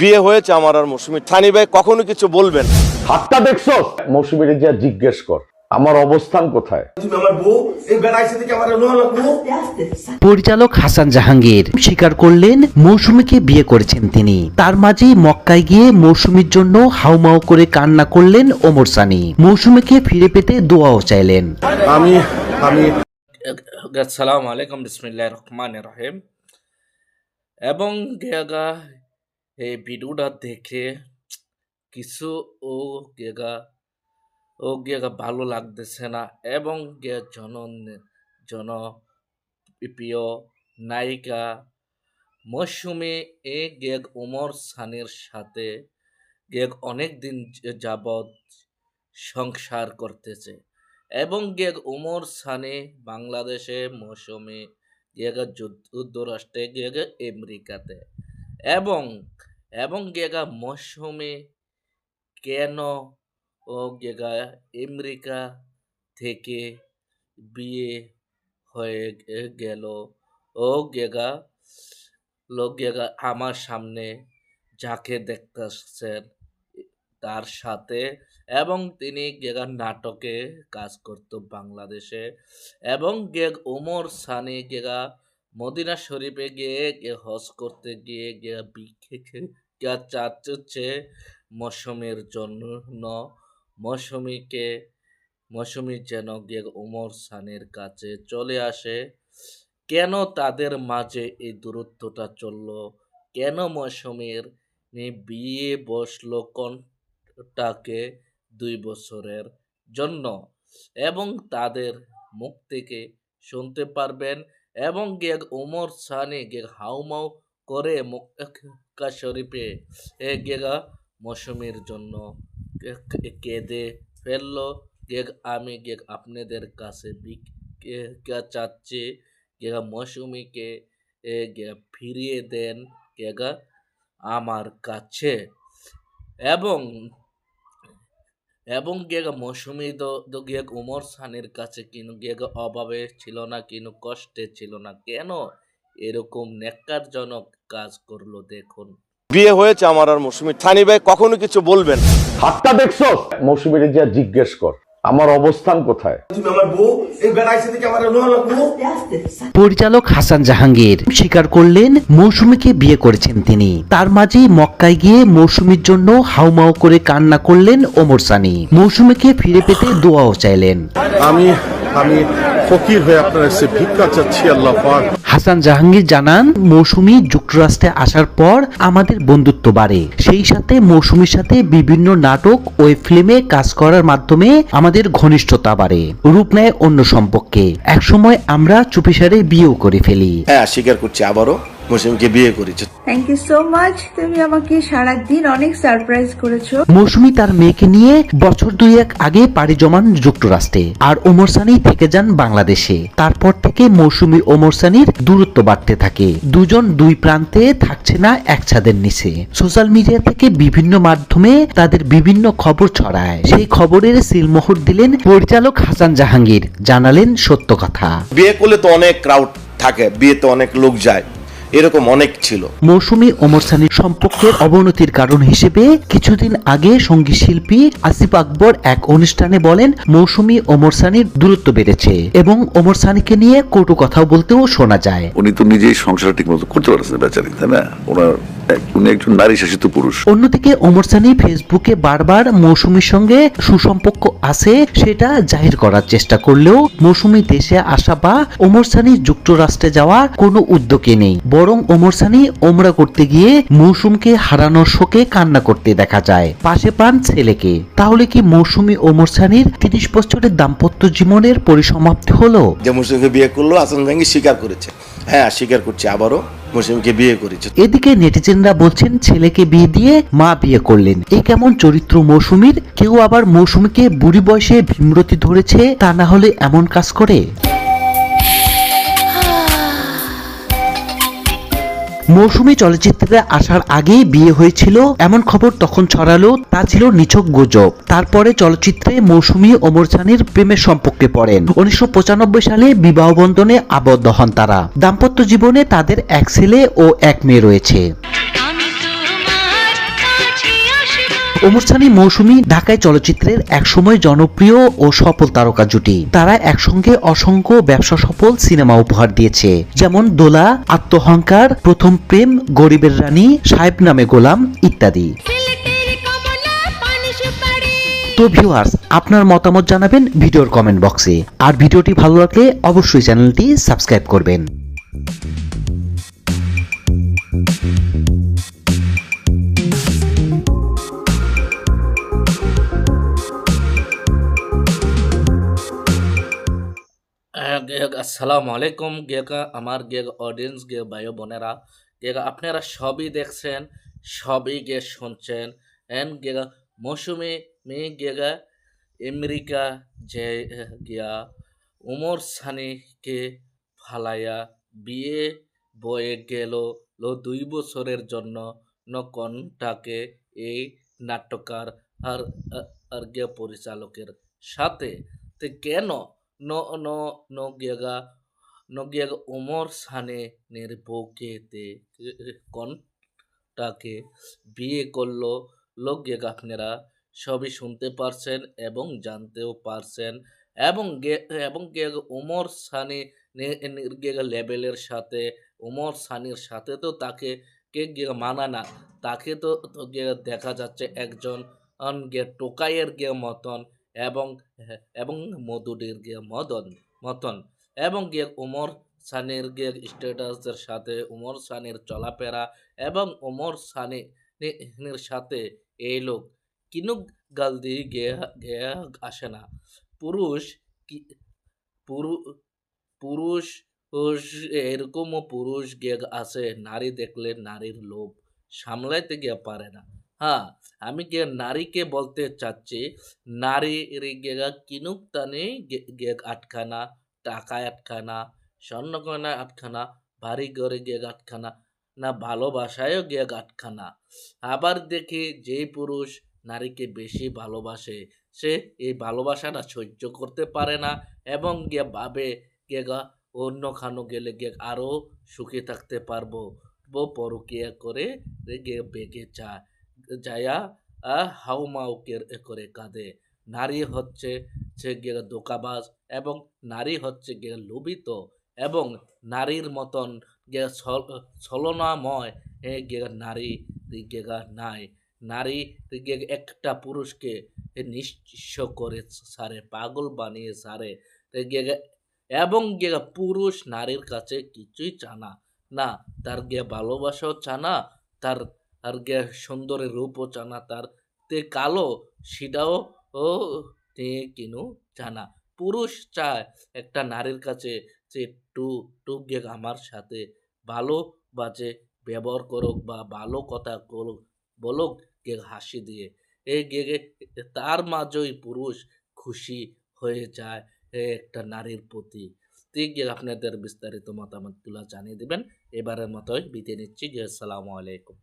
বিয়ে হয়েছে আমার আর মৌসুমি। থানি ভাই কখনো কিছু বলবেন? হাতটা দেখছ? মৌসুমীর যা জিজ্ঞেস কর আমার অবস্থান কোথায়? তুমি আমার বউ এই বেড়াইছে থেকে আমার লোহা লাগবো। পরিচালক হাসান জাহাঙ্গীর স্বীকার করলেন মৌসুমীকে বিয়ে করেছেন তিনি। তার মাঝে মক্কায় গিয়ে মৌসুমীর জন্য হাউমাউ করে কান্না করলেন ওমর সানি। মৌসুমীকে ফিরে পেতে দোয়াও চাইলেন। আমি আমি আসসালামু আলাইকুম বিসমিল্লাহ রহমান রহিম। এবং গেগা এই ভিডিওটা দেখে কিছু ও গেগা ও গেগা ভালো লাগতেছে না এবং গে জন জন প্রিয় নায়িকা মৌসুমী এ গেগ উমর সানের সাথে গেগ অনেক দিন যাবৎ সংসার করতেছে এবং গেগ উমর সানি বাংলাদেশে মৌসুমী গেগা যুক্তরাষ্ট্রে গেগা আমেরিকাতে এবং এবং গেগা মৌসুমী কেন ও গেগা আমেরিকা থেকে বিয়ে হয়ে গেল? ও গেগা লোক গেগা আমার সামনে যাকে দেখতেছেন তার সাথে এবং তিনি গেগা নাটকে কাজ করত বাংলাদেশে এবং গেগ ওমর সানি গেগা মদিনা শরীফে গিয়ে গে হজ করতে গিয়ে গেগা বিখে গেগা চাচ্ছে মৌসুমীর জন্য মৌসুমীকে, মৌসুমী যেন গেগ ওমর সানের কাছে চলে আসে। কেন তাদের মাঝে এই দূরত্বটা চলল? কেন মৌসুমীর বিয়ে বসল কনটাকে দুই বছরের জন্য? এবং তাদের মুখ থেকে শুনতে পারবেন এবং গেগ উমর সানি, গেগ হাউমাউ করে মক্কা শরীফে, এ গেগা মৌসুমীর জন্য কেঁদে ফেলল। গেগ, আমি গেগ আপনাদের কাছে চাচ্ছি? গেগা মৌসুমীকে ফিরিয়ে দেন গেগা আমার কাছে। এবং এবং গেগা মৌসুমি তো তো গেগ উমর সানের কাছে কিনু গেগ অভাবে ছিল না কিনু কষ্টে ছিল না কেন এরকম নেকারজনক কাজ করল দেখুন। বিয়ে হয়েছে আমার আর মৌসুমি। থানি ভাই কখনো কিছু বলবেন? হাতটা দেখছ? মৌসুমির যা জিজ্ঞেস কর। আমার অবস্থান কোথায়? তুমি আমার বউ এই বেড়াইছে থেকে আমার লোহা লাগবো। পরিচালক হাসান জাহাঙ্গীর স্বীকার করলেন মৌসুমীকে বিয়ে করেছেন তিনি। তার মাঝেই মক্কায় গিয়ে মৌসুমীর জন্য হাউমাউ করে কান্না করলেন ওমর সানি। মৌসুমীকে ফিরে পেতে দোয়াও চাইলেন। আমি আমি ফকির হয়ে আপনার কাছে ভিক্ষা চাচ্ছি আল্লাহ পাক। হাসান জাহাঙ্গীর জানান, মৌসুমি যুক্তরাষ্ট্রে আসার পর আমাদের বন্ধুত্ব বাড়ে। সেই সাথে মৌসুমির সাথে বিভিন্ন নাটক ও ফিল্মে কাজ করার মাধ্যমে আমাদের ঘনিষ্ঠতা বাড়ে, রূপ নেয় অন্য সম্পর্কে। একসময় আমরা চুপিসারে বিয়েও করে ফেলি। হ্যাঁ স্বীকার করছি, আবারও। মৌসুমিকে বিয়ে করেছে। থ্যাংক ইউ সো মাচ তুমি আমাকে সারাদিন অনেক সারপ্রাইজ করেছ। মৌসুমী তার মেয়েকে নিয়ে বছর দুয়েক আগে পাড়ি জমান যুক্তরাষ্ট্রে। আর ওমর সানি থেকে যান বাংলাদেশে। তারপর থেকে মৌসুমী ওমর সানির দূরত্ব বাড়তে থাকে। দুজন দুই প্রান্তে থাকছে না এক ছাদের নিচে। সোশ্যাল মিডিয়া থেকে বিভিন্ন মাধ্যমে তাদের বিভিন্ন খবর ছড়ায়। সেই খবরের সিলমোহর দিলেন পরিচালক হাসান জাহাঙ্গীর। জানালেন সত্য কথা। বিয়ে করলে তো অনেক ক্রাউড থাকে বিয়েতে অনেক লোক যায়। এরকম অনেক ছিল। মৌসুমি ওমর সানির সম্পর্কের অবনতির কারণ হিসেবে কিছুদিন আগে সংগীত শিল্পী আসিফ আকবর এক অনুষ্ঠানে বলেন মৌসুমি ওমর সানির দূরত্ব বেড়েছে এবং ওমর সানিকে নিয়ে কটু কথাও বলতেও শোনা যায়। উনি তো নিজেই সংসার ঠিক মতো করতে পারছেন বেচারি তাই না? ওনার উনি একজন নারী শাসিত পুরুষ। অন্যদিকে ওমর সানি ফেসবুকে বারবার মৌসুমীর সঙ্গে সুসম্পর্ক আছে সেটা জাহির করার চেষ্টা করলেও মৌসুমী দেশে আসা বা ওমর সানি যুক্তরাষ্ট্রে যাওয়া কোনো উদ্যোগে নেই। বরং ওমর সানি ওমরা করতে গিয়ে মৌসুমকে হারানোর শোকে কান্না করতে দেখা যায়। পাশে পান ছেলেকে। তাহলে কি মৌসুমী ওমর সানির তিরিশ বছরের দাম্পত্য জীবনের পরিসমাপ্তি হলো? যে মৌসুমিকে বিয়ে করল হাসান জাহাঙ্গীর স্বীকার করেছে। হ্যাঁ স্বীকার করছে আবারও। মৌসুমিকে বিয়ে করেছে। এদিকে নেটিজেনরা বলছেন, ছেলেকে বিয়ে দিয়ে মা বিয়ে করলেন। এই কেমন চরিত্র মৌসুমীর? কেউ আবার মৌসুমীকে বুড়ি বয়সে ভিমরতি ধরেছে, তা না হলে এমন কাজ করে? মৌসুমী চলচ্চিত্রে আসার আগেই বিয়ে হয়েছিল। এমন খবর তখন ছড়ালো, তা ছিল নিছক গুজব। তারপরে চলচ্চিত্রে মৌসুমী ওমর সানির প্রেমের সম্পর্কে পড়েন। উনিশশো পঁচানব্বই সালে বিবাহ বন্ধনে আবদ্ধ হন তারা। দাম্পত্য জীবনে তাদের এক ছেলে ও এক মেয়ে রয়েছে। সানি মৌসুমী ঢাকায় চলচ্চিত্রের একসময় জনপ্রিয় ও সফল তারকা জুটি। তারা একসঙ্গে অসংখ্য ব্যবসা সফল সিনেমা উপহার দিয়েছে। যেমন দোলা, আত্মহংকার, প্রথম প্রেম, গরিবের রানী, সাহেব নামে গোলাম ইত্যাদি। তো ভিউয়ার্স আপনার মতামত জানাবেন ভিডিওর কমেন্ট বক্সে আর ভিডিওটি ভালো লাগলে অবশ্যই চ্যানেলটি সাবস্ক্রাইব করবেন। আসসালামু আলাইকুম। গেগা, আমার গেগ অডিয়েন্স গে ভাই বোনেরা। গেগা, আপনারা সবই দেখছেন, সবই গে শুনছেন। এন গেগা, মৌসুমি মি গেগা, আমেরিকা যে গিয়া উমর সানিকে ফালাইয়া বিয়ে বয়ে গেল দুই বছরের জন্য। নকনটাকে এই নাট্যকার আর আর গে পরিচালকের সাথে। তে কেন ন ন ন গেগা ন গেগা উমর সানে নের বউকে তে কনটাকে বিয়ে করল লোক গেগা আপনারা সবই শুনতে পারছেন এবং জানতেও পারছেন এবং গে এবং উমর সানি গেগা লেভেলের সাথে উমর সানির সাথে তো তাকে কে গিয়ে মানা না তাকে তো গিয়ে দেখা যাচ্ছে একজন গে টোকাইয়ের গে মতন এবং এবং মধুডির গে মদন, মতন। এবং গিয়ে উমর সানির গে স্ট্যাটাসের সাথে, উমর সানির চলাফেরা এবং উমর সানি সাথে এই লোক। কিনু গালদি গে গে আসে না। পুরুষ কি পুরুষ এরকমও পুরুষ গেগ আছে নারী দেখলে নারীর লোভ সামলাইতে গিয়ে পারে না। হ্যাঁ আমি গে নারীকে বলতে চাচ্ছি, নারী গেগা কিনুক তানে গেগ আটখানা, টাকায় আটখানা স্বর্ণকয়নায় আটখানা, বাড়ি ঘরে গেগ আটখানা, না ভালোবাসায়ও গেগ আটখানা। আবার দেখি যেই পুরুষ নারীকে বেশি ভালোবাসে, সে এই ভালোবাসাটা সহ্য করতে পারে না এবং গিয়ে ভাবে গেগা অন্য খানো গেলে গিয়ে আরও সুখে থাকতে পারব পরকিয়া করে গে বেগে যায় যায়া কে- করে কাঁদে। নারী হচ্ছে, সে গিয়ে দোকাবাজ এবং নারী হচ্ছে গিয়ে লোভিত এবং নারীর মতন ছল- ছলনাময় এ গিয়ে নারী গেগা নাই। নারী গিয়ে একটা পুরুষকে নিঃস্ব করে সারে, পাগল বানিয়ে সারে। গিয়ে এবং গিয়ে পুরুষ নারীর কাছে কিছুই চানা না। তার গিয়ে ভালোবাসাও চানা তার আর গিয়ে সুন্দরের রূপও জানা তার। তে কালো সেটাও ও তে কিনু জানা পুরুষ চায় একটা নারীর কাছে যে টু টু গিয়ে আমার সাথে ভালো বাজে ব্যবহার করুক বা ভালো কথা করুক, বলুক গে হাসি দিয়ে। এই গেগে তার মাঝেই পুরুষ খুশি হয়ে যায় এ একটা নারীর প্রতি। ঠিক আপনাদের বিস্তারিত মতামতগুলো জানিয়ে দেবেন। এবারের মতোই বিদায় নিচ্ছি। যে আসসালামু আলাইকুম।